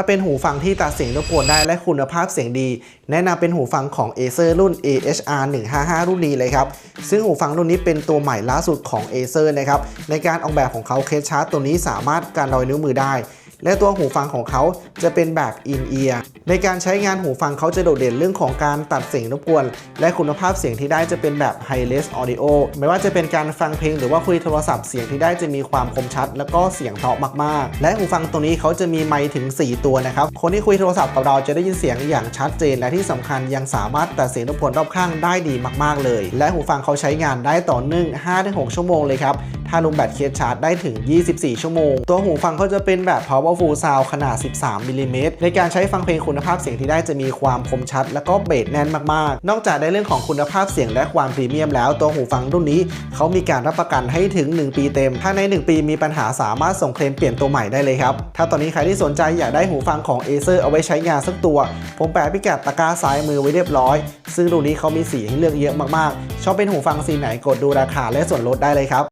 ถ้าเป็นหูฟังที่ตัดเสียงรบกวนได้และคุณภาพเสียงดี แนะนำเป็นหูฟังของ Acer รุ่น AHR 155 รุ่นนี้เลยครับ ซึ่งหูฟังรุ่นนี้เป็นตัวใหม่ล่าสุดของ Acer นะครับ ในการออกแบบของเขาเคสชาร์จตัวนี้สามารถการรอยนิ้วมือได้ และตัวหูฟังของเขาจะเป็นแบบ in ear ในการใช้งานหูฟังเขาจะโดดเด่นเรื่องของการตัดเสียงรบกวน และคุณภาพเสียงที่ได้จะเป็นแบบ high-res audio ไม่ว่าจะเป็นการฟังเพลงหรือว่าคุยโทรศัพท์เสียงที่ได้จะมีความคมชัด แล้วก็เสียงเพราะมากๆ และหูฟังตัวนี้เขาจะมีไมค์ถึง 4 ตัวนะครับ คนที่คุยโทรศัพท์กับเราจะได้ยินเสียงอย่างชัดเจน และที่สำคัญยังสามารถตัดเสียงรบกวนรอบข้างได้ดีมาก ๆ เลย และหูฟังเขาใช้งานได้ต่อเนื่อง5-6 ชั่วโมงเลยครับ ถ้าลุงแบตเคสชาร์จได้ถึง 24 ชั่วโมง ตัวหูฟังเขาจะเป็นแบบ powerful sound ขนาด 13มิลลิเมตรในการใช้ฟังเพลงคุณภาพเสียงที่ได้จะมีความคมชัด และก็เบสแน่นมากๆ นอกจากได้เรื่องของคุณภาพเสียงและความพรีเมียมแล้ว ตัวหูฟังรุ่นนี้เขามีการรับประกันให้ถึง 1 ปีเต็ม ถ้าใน 1 ปีมีปัญหาสามารถส่งเคลมเปลี่ยนตัวใหม่ได้เลยครับ ถ้าตอนนี้ใครที่สนใจอยากได้หูฟังของ Acer เอาไว้ใช้งานสักตัว ผมแปะพิกัดตะกร้าซ้ายมือไว้เรียบร้อย ซึ่งรุ่นนี้เขามีสีให้เลือกเยอะมากๆ ชอบเป็นหูฟังสีไหนกดดูราคาและส่วนลดได้เลยครับ